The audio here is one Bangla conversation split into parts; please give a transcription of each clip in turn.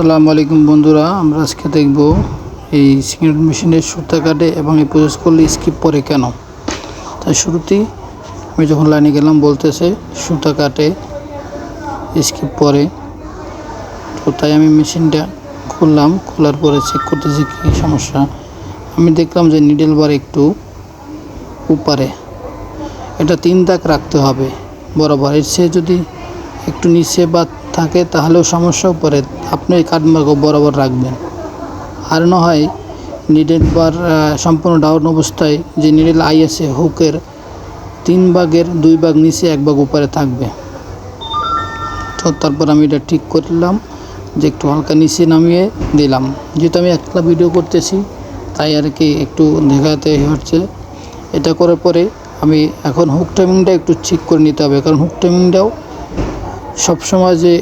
আসসালামু আলাইকুম বন্ধুরা, আমরা আজকে দেখব এই সিগারেট মেশিনের সুতা কাটে এবং এই প্রসেস করলে স্কিপ পরে কেন? তাই শুরুতেই আমি যখন লাইনে গেলাম বলতেছে সুতা কাটে স্কিপ পরে। তো তাই আমি মেশিনটা খুললাম, খোলার পরে চেক করতেছি কী সমস্যা। আমি দেখলাম যে নিডেল বার একটু উপারে। এটা তিন দাগ রাখতে হবে, বরাবর। এর যদি একটু নিচে বা থাকে তাহলেও সমস্যা পড়ে। আপনি কাঠমার্গ বরাবর রাখবেন। আর না হয় নিডেল বার সম্পূর্ণ ডাউন অবস্থায় যে নিডেল আই আছে হুকের তিন ভাগের দুই ভাগ নিচে এক ভাগ উপরে থাকবে। তো তারপর আমি এটা ঠিক করলাম যে একটু হালকা নিচে নামিয়ে দিলাম। যেহেতু আমি একলা ভিডিও করতেছি, তাই আর কি একটু দেখাতে হচ্ছে। এটা করার পরে আমি এখন হুক টাইমিংটা একটু ঠিক করে নিতে হবে, কারণ হুক টাইমিংটাও সবসময় যে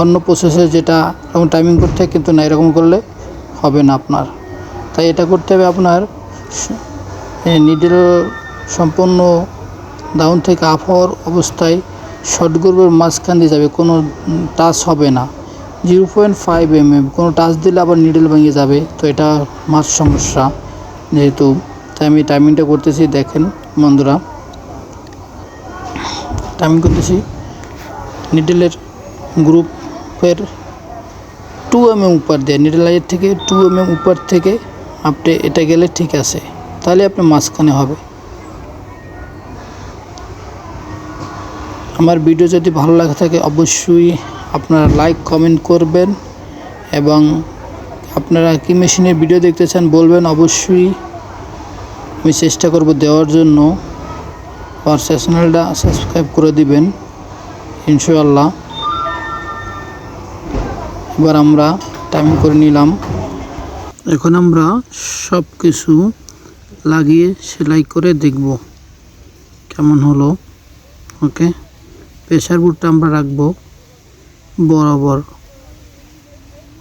অন্য প্রসেসে যেটা এরকম টাইমিং করতে হয় কিন্তু না, এরকম করলে হবে না আপনার। তাই এটা করতে হবে আপনার নিডেল সম্পূর্ণ ডাউন থেকে আপ হওয়ার অবস্থায় শর্ট গ্রুপের মাঝখান দিয়ে যাবে, কোনো টাচ হবে না। Zero point five M M কোনো টাচ দিলে আবার নিডেল ভেঙে যাবে, তো এটা মাছ সমস্যা যেহেতু। তাই আমি টাইমিংটা করতেছি, দেখেন বন্ধুরা। টাইমিং করতেছি। নিডেলের গ্রুপের টু এম এম উপর দিয়ে, নিডেল লাইয়ের থেকে টু এম এম উপর থেকে আপনি এটা গেলে ঠিক আছে। তাহলে আপনি মাঝখানে হবে। আমার ভিডিও যদি ভালো লাগে থাকে, অবশ্যই আপনারা লাইক কমেন্ট করবেন এবং আপনারা কি মেশিনের ভিডিও দেখতে চান বলবেন অবশ্যই। আমি চেষ্টা করব দেওয়ার জন্য। আমার চ্যানেলটা সাবস্ক্রাইব করে দিবেন। ইনশাআল্লাহ। এবার আমরা টাইম করে নিলাম। এখন আমরা সব কিছু লাগিয়ে সেলাই করে দেখব কেমন হলো। ওকে? প্রেশার বুটটা আমরা রাখব বরাবর।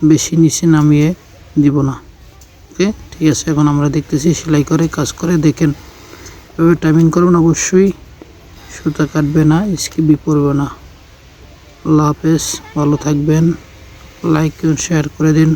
বেশি নিচে নামিয়ে দিব না। ওকে? ঠিক আছে, এখন আমরা দেখতেছি সেলাই করে, কাজ করে, দেখেন। এভাবে টাইমিং করবেন অবশ্যই। সুতা কাটবে না স্কিপি পড়বে না। আল্লাহ হাফেজ ভালো থাকবেন। লাইক শেয়ার করে দিন।